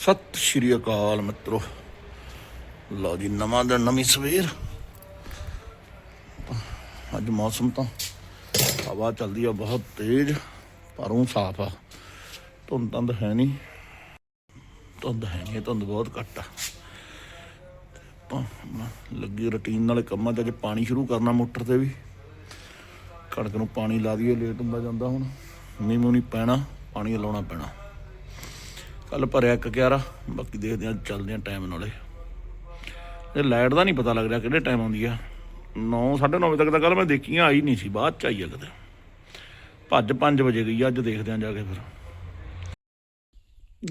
ਸਤਿ ਸ਼੍ਰੀ ਅਕਾਲ ਮਿੱਤਰੋ। ਲਓ ਜੀ, ਨਵਾਂ ਦਿਨ, ਨਵੀਂ ਸਵੇਰ। ਅੱਜ ਮੌਸਮ ਤਾਂ ਹਵਾ ਚੱਲਦੀ ਆ, ਬਹੁਤ ਤੇਜ਼, ਪਰ ਉਹ ਸਾਫ਼ ਆ। ਧੁੰਦ ਧੰਦ ਹੈ ਨਹੀਂ। ਧੁੰਦ ਹੈ ਨਹੀਂ, ਧੁੰਦ ਬਹੁਤ ਘੱਟ ਆ। ਆਪਾਂ ਲੱਗੀ ਰੁਟੀਨ ਨਾਲੇ ਕੰਮਾਂ 'ਚ ਅੱਜ ਪਾਣੀ ਸ਼ੁਰੂ ਕਰਨਾ ਮੋਟਰ ਤੇ ਵੀ। ਕਣਕ ਨੂੰ ਪਾਣੀ ਲਾ ਦਈਏ, ਲੇਟ ਹੁੰਦਾ ਜਾਂਦਾ ਹੁਣ। ਮੀਂਹ ਮੂੰਹ ਨਹੀਂ ਪੈਣਾ, ਪਾਣੀ ਲਾਉਣਾ ਪੈਣਾ। ਕੱਲ ਭਰਿਆ ਇੱਕ ਕਿਆਰਾ ਬਾਕੀ ਦੇਖਦੇ ਹਾਂ ਚੱਲਦੇ ਹਾਂ ਟਾਈਮ ਨਾਲੇ। ਇਹ ਲਾਈਟ ਦਾ ਨਹੀਂ ਪਤਾ ਲੱਗ ਰਿਹਾ ਕਿਹੜੇ ਟਾਈਮ ਆਉਂਦੀ ਆ। 9 9:30 ਵਜੇ ਤੱਕ ਤਾਂ ਕੱਲ ਮੈਂ ਦੇਖੀਆਂ ਆਈ ਨਹੀਂ ਸੀ ਬਾਅਦ ਚ ਆਈ ਆ ਕਿਤੇ। ਭੱਜ 5 ਵਜੇ ਗਈ ਆ, ਅੱਜ ਦੇਖਦੇ ਹਾਂ ਜਾ ਕੇ ਫਿਰ।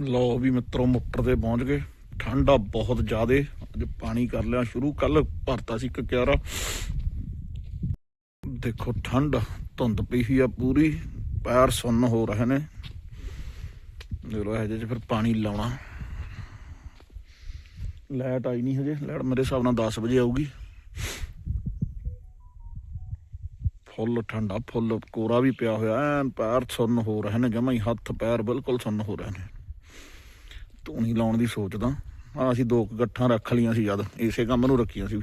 ਲਓ ਵੀ ਮਿੱਤਰੋ ਮੋਟਰ ਤੇ ਪਹੁੰਚ ਗਏ। ਠੰਡਾ ਬਹੁਤ ਜ਼ਿਆਦੇ ਅੱਜ ਪਾਣੀ ਕਰ ਲਿਆ ਸ਼ੁਰੂ ਕੱਲ ਭਰਤਾ ਸੀ ਇੱਕ ਕਿਆਰਾ ਦੇਖੋ ਠੰਡ ਧੁੰਦ ਪਈ ਹੋਈ ਆ ਪੂਰੀ ਪੈਰ ਸੁੰਨ ਹੋ ਰਹੇ ਨੇ। ਦੇਖੋ ਇਹਦੇ ਚ ਫਿਰ ਪਾਣੀ ਲਾਉਣਾ। ਲਾਈਟ ਆਈ ਨਹੀਂ ਹਜੇ, ਲਾਈਟ ਮੇਰੇ ਹਿਸਾਬ ਨਾਲ 10 ਵਜੇ ਆਊਗੀ। ਫੁੱਲ ਠੰਡਾ, ਫੁੱਲ ਕੋਰਾ ਵੀ ਪਿਆ ਹੋਇਆ, ਐਨ ਪੈਰ ਸੁੰਨ ਹੋ ਰਹੇ ਨੇ, ਜਮਾ ਹੀ ਹੱਥ ਪੈਰ ਬਿਲਕੁਲ ਸੁੰਨ ਹੋ ਰਹੇ ਨੇ। ਧੂਣੀ ਲਾਉਣ ਦੀ ਸੋਚਦਾ ਆ ਅਸੀਂ ਦੋ ਕੁ ਗੱਠਾਂ ਰੱਖ ਲਈਆਂ ਸੀ ਜਦ, ਇਸੇ ਕੰਮ ਨੂੰ ਰੱਖੀਆਂ ਸੀ।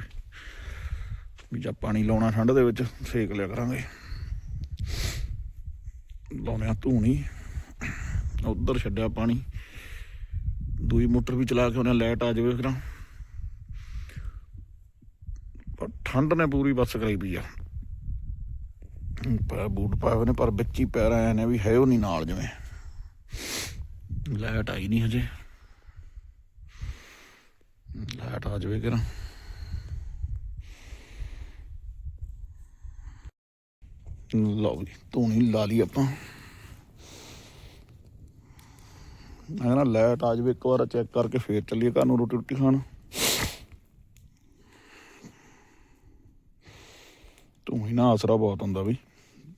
ਵੀ ਜਾਂ ਪਾਣੀ ਲਾਉਣਾ ਠੰਡ ਦੇ ਵਿੱਚ, ਸੇਕ ਲਿਆ ਕਰਾਂਗੇ। ਲਾਉਣੇ ਆ ਧੂਣੀ। ਉਧਰ ਛੱਡਿਆ ਪਾਣੀ। ਦੂਈ ਮੋਟਰ ਵੀ ਚਲਾ ਕੇ ਉਹਨੇ ਲਾਈਟ ਆ ਜਾਵੇ ਫਿਰ ਪਰ ਠੰਡ ਨੇ ਪੂਰੀ ਬੱਸ ਕਰਾਈ ਪਈ ਆ। ਪਾ ਬੂਟ ਪਾਏ ਹੋਏ ਨੇ, ਪਰ ਵਿੱਚ ਹੀ ਪੈਰ ਆਏ ਨੇ ਵੀ ਹੈ ਉਹ ਨਹੀਂ ਨਾਲ ਜਿਵੇਂ। ਲਾਈਟ ਆਈ ਨਹੀਂ ਹਜੇ। ਲਾਈਟ ਆ ਜਾਵੇ ਕਿਰਾ ਲਓ ਜੀ, ਧੂਣੀ ਲਾ ਲਈ ਆਪਾਂ। ਮੈਂ ਨਾ ਲਾਈਟ ਆ ਜਾਵੇ, ਇੱਕ ਵਾਰ ਚੈੱਕ ਕਰਕੇ ਫੇਰ ਚੱਲੀਏ ਘਰ ਨੂੰ ਰੋਟੀ ਰੋਟੀ ਖਾਣ ਧੂਣੀ ਨਾ ਆਸਰਾ ਬਹੁਤ ਹੁੰਦਾ ਵੀ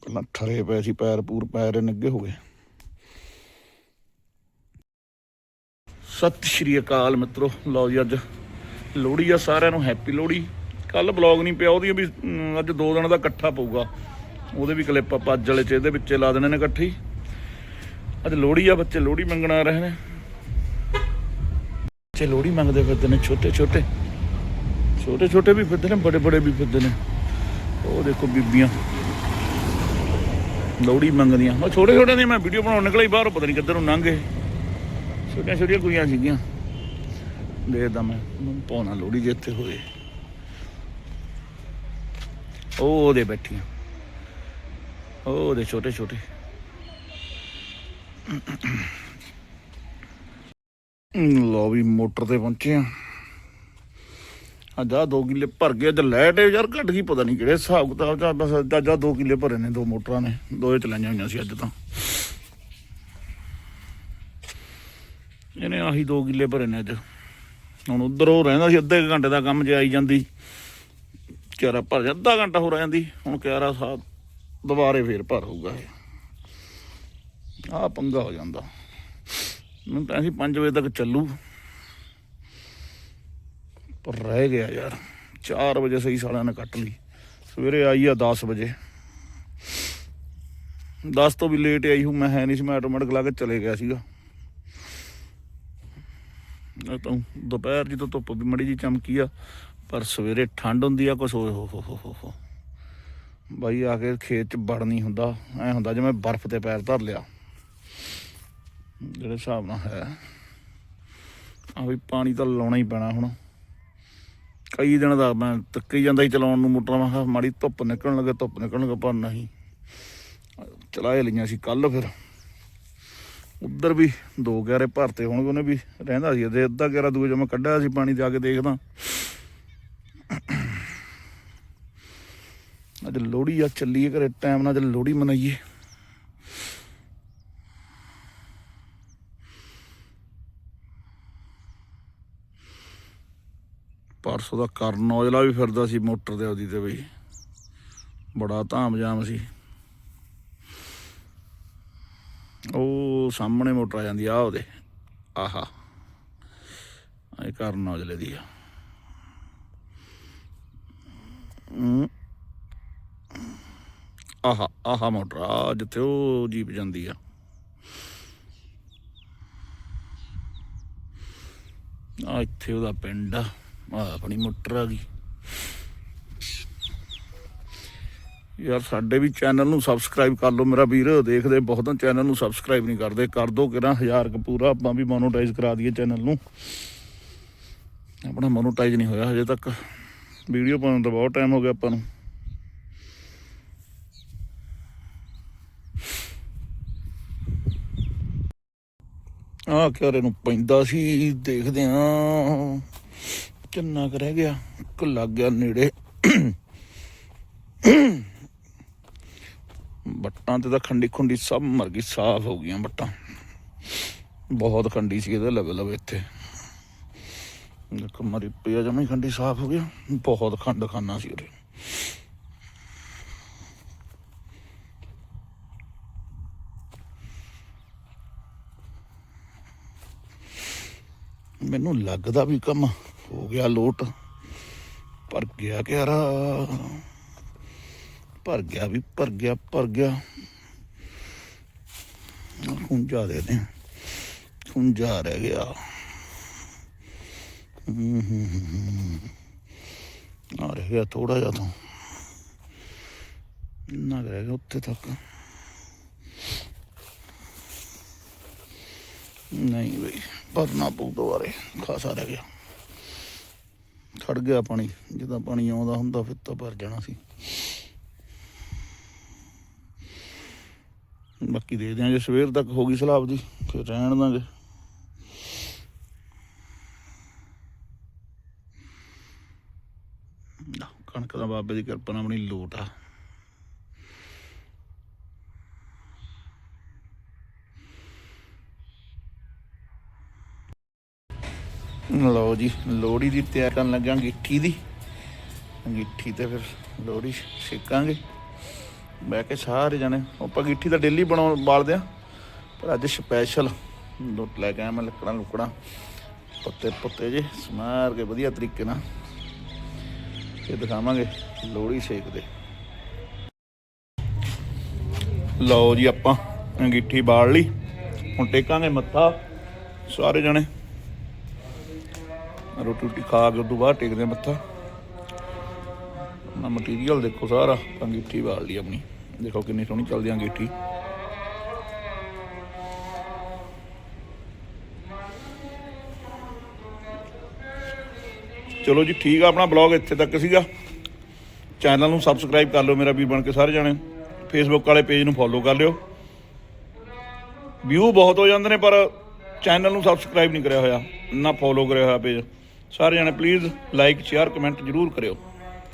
ਪਹਿਲਾਂ ਠਰੇ ਪਏ ਸੀ, ਪੈਰ ਪੂਰ ਪੈਰ ਨਿੱਗੇ ਹੋ ਗਏ। ਸਤਿ ਸ਼੍ਰੀ ਅਕਾਲ ਮਿੱਤਰੋ, ਲਓ ਜੀ ਅੱਜ ਲੋਹੜੀ ਆ, ਸਾਰਿਆਂ ਨੂੰ ਹੈਪੀ ਲੋਹੜੀ। ਕੱਲ ਬਲੌਗ ਨਹੀਂ ਪਿਆ, ਉਹਦੀ ਵੀ ਅੱਜ ਦੋ ਦਿਨ ਦਾ ਇਕੱਠਾ ਪਊਗਾ। ਉਹਦੇ ਵੀ ਕਲਿੱਪ ਆਪਾਂ ਅੱਜ ਵਾਲੇ ਚ, ਇਹਦੇ ਵਿੱਚ ਲਾ ਦੇਣੇ ਨੇ ਇਕੱਠੇ ਅੱਜ ਲੋਹੜੀ ਆ ਬੱਚੇ, ਲੋਹੜੀ ਮੰਗਣ ਆ ਰਹੇ ਨੇ। ਬੱਚੇ ਲੋਹੜੀ ਮੰਗਦੇ ਫਿਰਦੇ ਨੇ, ਛੋਟੇ ਛੋਟੇ। ਛੋਟੇ ਛੋਟੇ ਵੀ ਫਿਰਦੇ ਨੇ, ਬੜੇ ਬੜੇ ਵੀ ਫਿਰਦੇ ਨੇ। ਉਹ ਦੇਖੋ ਬੀਬੀਆਂ। ਲੋਹੜੀ ਮੰਗਦੀਆਂ। ਉਹ ਛੋਟੇ ਛੋਟੇ ਦੀ ਮੈਂ ਵੀਡੀਓ ਬਣਾਉਣ ਨਿਕਲਿਆ ਹੀ ਬਾਹਰੋਂ, ਪਤਾ ਨਹੀਂ ਕਿੱਧਰ ਨੂੰ ਲੰਘ ਗਏ। ਛੋਟੀਆਂ ਛੋਟੀਆਂ ਕੁੜੀਆਂ ਸੀਗੀਆਂ। ਦੇਖਦਾ ਮੈਂ ਪਾਉਣਾ ਲੋਹੜੀ ਜੇ ਇੱਥੇ ਹੋਏ। ਉਹ ਉਹਦੇ ਬੈਠੀਆਂ। ਉਹ ਉਹਦੇ ਛੋਟੇ ਛੋਟੇ। ਲੋ ਵੀ ਮੋਟਰ ਤੇ ਪਹੁੰਚੇ ਆ ਅੱਜ ਆ 2 ਕਿੱਲੇ ਭਰ ਗਏ, ਅੱਜ ਲਾਈਟ ਯਾਰ, ਘਟ ਗਈ, ਪਤਾ ਨਹੀਂ ਕਿਹੜੇ ਹਿਸਾਬ ਕਿਤਾਬ ਚ ਬਸ ਅੱਜ 2 ਕਿੱਲੇ ਭਰੇ ਨੇ ਦੋ ਮੋਟਰਾਂ ਨੇ, ਦੋਏ ਚਲਾਈਆਂ ਹੋਈਆਂ ਸੀ ਅੱਜ ਤਾਂ। ਇਹਨੇ ਆਹੀ 2 ਕਿੱਲੇ ਭਰੇ ਨੇ ਅੱਜ। ਹੁਣ ਉਧਰ ਉਹ ਰਹਿੰਦਾ ਸੀ, ਅੱਧੇ ਕੁ ਘੰਟੇ ਦਾ ਕੰਮ ਜੇ ਆਈ ਜਾਂਦੀ। ਚਾਰਾ ਭਰ ਜਾ ਅੱਧਾ ਘੰਟਾ ਹੋ ਰਹਿ ਜਾਂਦੀ। ਹੁਣ ਕਿਆਰਾ ਸਾਹਿਬ ਦੁਬਾਰੇ ਫੇਰ ਭਰ ਹੋਊਗਾ ਇਹ। ਆ ਪੰਗਾ ਹੋ ਜਾਂਦਾ। ਮੈਨੂੰ ਤਾਂ ਅਸੀਂ 5 ਵਜੇ ਤੱਕ ਚੱਲੂ। ਪਰ ਰਹਿ ਗਿਆ ਯਾਰ 4 ਵਜੇ ਸਹੀ ਸਾਲਿਆਂ ਨੇ ਕੱਟ ਲਈ। ਸਵੇਰੇ ਆਈ ਆ 10 ਵਜੇ। 10 ਤੋਂ ਵੀ ਲੇਟ ਆਈ ਹੂੰ, ਮੈਂ ਹੈ ਨਹੀਂ ਸੀ, ਮੈਂ ਆਟੋਮੈਟਿਕ ਲਾ ਕੇ ਚਲੇ ਗਿਆ ਸੀਗਾ। ਇਹ ਤਾਂ ਦੁਪਹਿਰ ਜਦੋਂ ਧੁੱਪ ਵੀ ਮੜੀ ਜੀ ਚਮਕੀ ਆ, ਪਰ ਸਵੇਰੇ ਠੰਡ ਹੁੰਦੀ ਆ, ਕੁਛ ਹੋ ਹੋ ਹੋ ਹੋ ਹੋ ਬਾਈ ਆ ਕੇ ਖੇਤ ਚ ਵੜ ਨਹੀਂ ਹੁੰਦਾ। ਐ ਹੁੰਦਾ ਜਿਵੇਂ ਬਰਫ਼ ਤੇ ਪੈਰ ਧਰ ਲਿਆ। ਜਿਹੜੇ ਹਿਸਾਬ ਨਾਲ ਹੈ। ਆ ਵੀ ਪਾਣੀ ਤਾਂ ਲਾਉਣਾ ਹੀ ਪੈਣਾ ਹੁਣ। ਕਈ ਦਿਨ ਦਾ ਮੈਂ ਤੱਕੀ ਜਾਂਦਾ ਹੀ ਚਲਾਉਣ ਨੂੰ ਮੋਟਰਾਂ, ਮੈਂ ਕਿਹਾ ਮਾੜੀ ਧੁੱਪ ਨਿਕਲਣ ਲੱਗੇ, ਧੁੱਪ ਨਿਕਲਣ ਲੱਗੇ, ਪਰ ਨਹੀਂ। ਚਲਾਏ ਲਈਆਂ ਸੀ ਕੱਲ ਫਿਰ। ਉੱਧਰ ਵੀ ਦੋ ਗਿਆਰੇ ਭਰਤੇ ਹੋਣਗੇ, ਉਹਨੇ ਵੀ ਰਹਿੰਦਾ ਸੀ ਤੇ ਅੱਧਾ ਗਿਆਰਾ ਦੂਜੇ ਜਦੋਂ ਮੈਂ ਕੱਢਿਆ ਸੀ ਪਾਣੀ ਜਾ ਕੇ ਦੇਖਦਾ। ਅੱਜ ਲੋਹੜੀ ਆ, ਚੱਲੀਏ ਘਰੇ, ਟਾਈਮ ਨਾਲ ਅੱਜ ਲੋਹੜੀ ਮਨਾਈਏ। ਪਰਸੋਂ ਦਾ ਕਰਨ ਔਜਲਾ ਵੀ ਫਿਰਦਾ ਸੀ ਮੋਟਰ ਤੇ ਉਹਦੀ ਤੇ ਬਈ। ਬੜਾ ਧਾਮ ਜਾਮ ਸੀ। ਉਹ ਸਾਹਮਣੇ ਮੋਟਰ ਆ ਜਾਂਦੀ ਆ ਉਹਦੇ। ਆਹਾ। ਇਹ ਕਰਨ ਔਜਲੇ ਦੀ ਆ। ਆਹਾ ਆਹਾ ਮੋਟਰ ਆ, ਜਿੱਥੇ ਉਹ ਜੀਪ ਜਾਂਦੀ ਆ। ਆ ਇੱਥੇ ਉਹਦਾ ਪਿੰਡ ਆ। ਆਹ ਆਪਣੀ ਮੋਟਰ ਆ ਗਈ। ਯਾਰ ਸਾਡੇ ਵੀ ਚੈਨਲ ਨੂੰ ਸਬਸਕ੍ਰਾਈਬ ਕਰ ਲਓ ਮੇਰਾ ਵੀਰ, ਦੇਖਦੇ ਬਹੁਤਾਂ ਚੈਨਲ ਨੂੰ ਸਬਸਕ੍ਰਾਈਬ ਨਹੀਂ ਕਰਦੇ, ਕਰ ਦੋ ਕਿਰਾਂ ਹਜ਼ਾਰ ਕੁ ਪੂਰਾ, ਆਪਾਂ ਵੀ ਮੋਨੋਟਾਈਜ਼ ਕਰਾ ਦਈਏ ਚੈਨਲ ਨੂੰ। ਆਪਣਾ ਮੋਨੋਟਾਈਜ਼ ਨਹੀਂ ਹੋਇਆ ਹਜੇ ਤੱਕ। ਵੀਡੀਓ ਪਾਉਣ ਦਾ ਬਹੁਤ ਟਾਈਮ ਹੋ ਗਿਆ ਆਪਾਂ ਨੂੰ। ਆ ਘਰੇ ਨੂੰ ਪੈਂਦਾ ਸੀ, ਦੇਖਦੇ ਆ। ਕਿੰਨਾ ਕੁ ਰਹਿ ਗਿਆ, ਇੱਕ ਲੱਗ ਗਿਆ ਨੇੜੇ। ਬੱਟਾਂ ਤੇ ਤਾਂ ਖੰਡੀ ਖੁੰਡੀ ਸਭ ਮਰ ਗਈ, ਸਾਫ਼ ਹੋ ਗਈਆਂ ਬੱਟਾਂ। ਬਹੁਤ ਖੰਡੀ ਸੀ ਇਹਦਾ ਲਵੇ ਲਵੇ ਇੱਥੇ। ਦੇਖੋ ਮਰੀ ਪਿਆ ਜਮੀ ਖੰਡੀ, ਸਾਫ਼ ਹੋ ਗਿਆ ਬਹੁਤ ਖੰਡ ਖਾਨਾ ਸੀ ਉਰੇ। ਮੈਨੂੰ ਲੱਗਦਾ ਵੀ ਕੰਮ ਹੋ ਗਿਆ ਲੋਟ ਪਰ ਗਿਆ ਕਿਹੜਾ ਭਰ ਗਿਆ ਵੀ ਭਰ ਗਿਆ ਭਰ ਗਿਆ ਖੁੰਝਾ ਦੇ ਦੇ ਖੁੰਝਾ ਰਹਿ ਗਿਆ ਹੂੰ ਹੂੰ ਹੂੰ, ਹੂੰ। ਆ ਰਹਿ ਗਿਆ ਥੋੜਾ ਜਿਹਾ ਤੋਂ ਨਾ ਰਹਿ ਗਿਆ ਉੱਥੇ ਤੱਕ ਨਹੀਂ ਬਈ ਭਰਨਾ ਪਊ ਦੁਬਾਰੇ ਖਾਸਾ ਰਹਿ ਗਿਆ ਖੜ ਗਿਆ ਪਾਣੀ, ਜਦੋਂ ਪਾਣੀ ਆਉਂਦਾ ਹੁੰਦਾ ਫਿਰ ਤਾਂ ਭਰ ਜਾਣਾ ਸੀ। ਬਾਕੀ ਦੇ ਦਿਆਂਗੇ, ਸਵੇਰ ਤੱਕ ਹੋ ਗਈ ਸਲਾਬ ਦੀ, ਫਿਰ ਰਹਿਣ ਦਾਂਗੇ। ਕਣਕ ਦਾ ਬਾਬੇ ਦੀ ਕਿਰਪਾ ਨਾਲ ਆਪਣੀ ਲੋਟ ਆ। ਲਓ ਜੀ, ਲੋਹੜੀ ਦੀ ਤਿਆਰ ਕਰਨ ਲੱਗਾ ਅੰਗੀਠੀ ਦੀ। ਅੰਗੀਠੀ ਤੇ ਫਿਰ ਲੋਹੜੀ ਛੇਕਾਂਗੇ। ਬਹਿ ਕੇ ਸਾਰੇ ਜਾਣੇ, ਆਪਾਂ ਅੰਗੀਠੀ ਤਾਂ ਡੇਲੀ ਬਣਾਉਣ ਬਾਲਦੇ ਆ ਪਰ ਅੱਜ ਸਪੈਸ਼ਲ ਲੁੱਟ ਲੈ ਕੇ ਆਇਆ ਮੈਂ ਲੱਕੜਾਂ ਲੁਕੜਾਂ। ਪੱਤੇ ਪੁੱਤੇ ਜੇ, ਸਮਾਰ ਕੇ ਵਧੀਆ ਤਰੀਕੇ ਨਾਲ। ਇਹ ਦਿਖਾਵਾਂਗੇ ਲੋਹੜੀ ਛੇਕਦੇ ਲਓ ਜੀ ਆਪਾਂ ਅੰਗੀਠੀ ਬਾਲ ਲਈ। ਹੁਣ ਟੇਕਾਂਗੇ ਮੱਥਾ ਸਾਰੇ ਜਣੇ। ਰੋਟੀ ਰੋਟੀ ਖਾ ਕੇ ਉਦੋਂ ਬਾਅਦ ਟੇਕਦੇ ਹਾਂ ਮੱਥਾ। ਨਾ ਮਟੀਰੀਅਲ ਦੇਖੋ ਸਾਰਾ, ਅੰਗੀਠੀ ਵਾਲ ਲਈ ਆਪਣੀ। ਦੇਖੋ ਕਿੰਨੀ ਸੋਹਣੀ ਚੱਲਦੀ ਆ ਅੰਗੀਠੀ। ਚਲੋ ਜੀ, ਠੀਕ ਆ ਆਪਣਾ ਬਲੌਗ ਇੱਥੇ ਤੱਕ ਸੀਗਾ। ਚੈਨਲ ਨੂੰ ਸਬਸਕ੍ਰਾਈਬ ਕਰ ਲਿਓ ਮੇਰਾ ਵੀਰ ਬਣ ਕੇ ਸਾਰੇ ਜਾਣੇ। ਫੇਸਬੁੱਕ ਵਾਲੇ ਪੇਜ ਨੂੰ ਫੋਲੋ ਕਰ ਲਿਓ। ਵਿਊ ਬਹੁਤ ਹੋ ਜਾਂਦੇ ਨੇ, ਪਰ ਚੈਨਲ ਨੂੰ ਸਬਸਕ੍ਰਾਈਬ ਨਹੀਂ ਕਰਿਆ ਹੋਇਆ। ਨਾ ਫੋਲੋ ਕਰਿਆ ਹੋਇਆ ਪੇਜ ਸਾਰੇ ਜਣੇ ਪਲੀਜ਼ ਲਾਈਕ ਸ਼ੇਅਰ ਕਮੈਂਟ ਜਰੂਰ ਕਰਿਓ।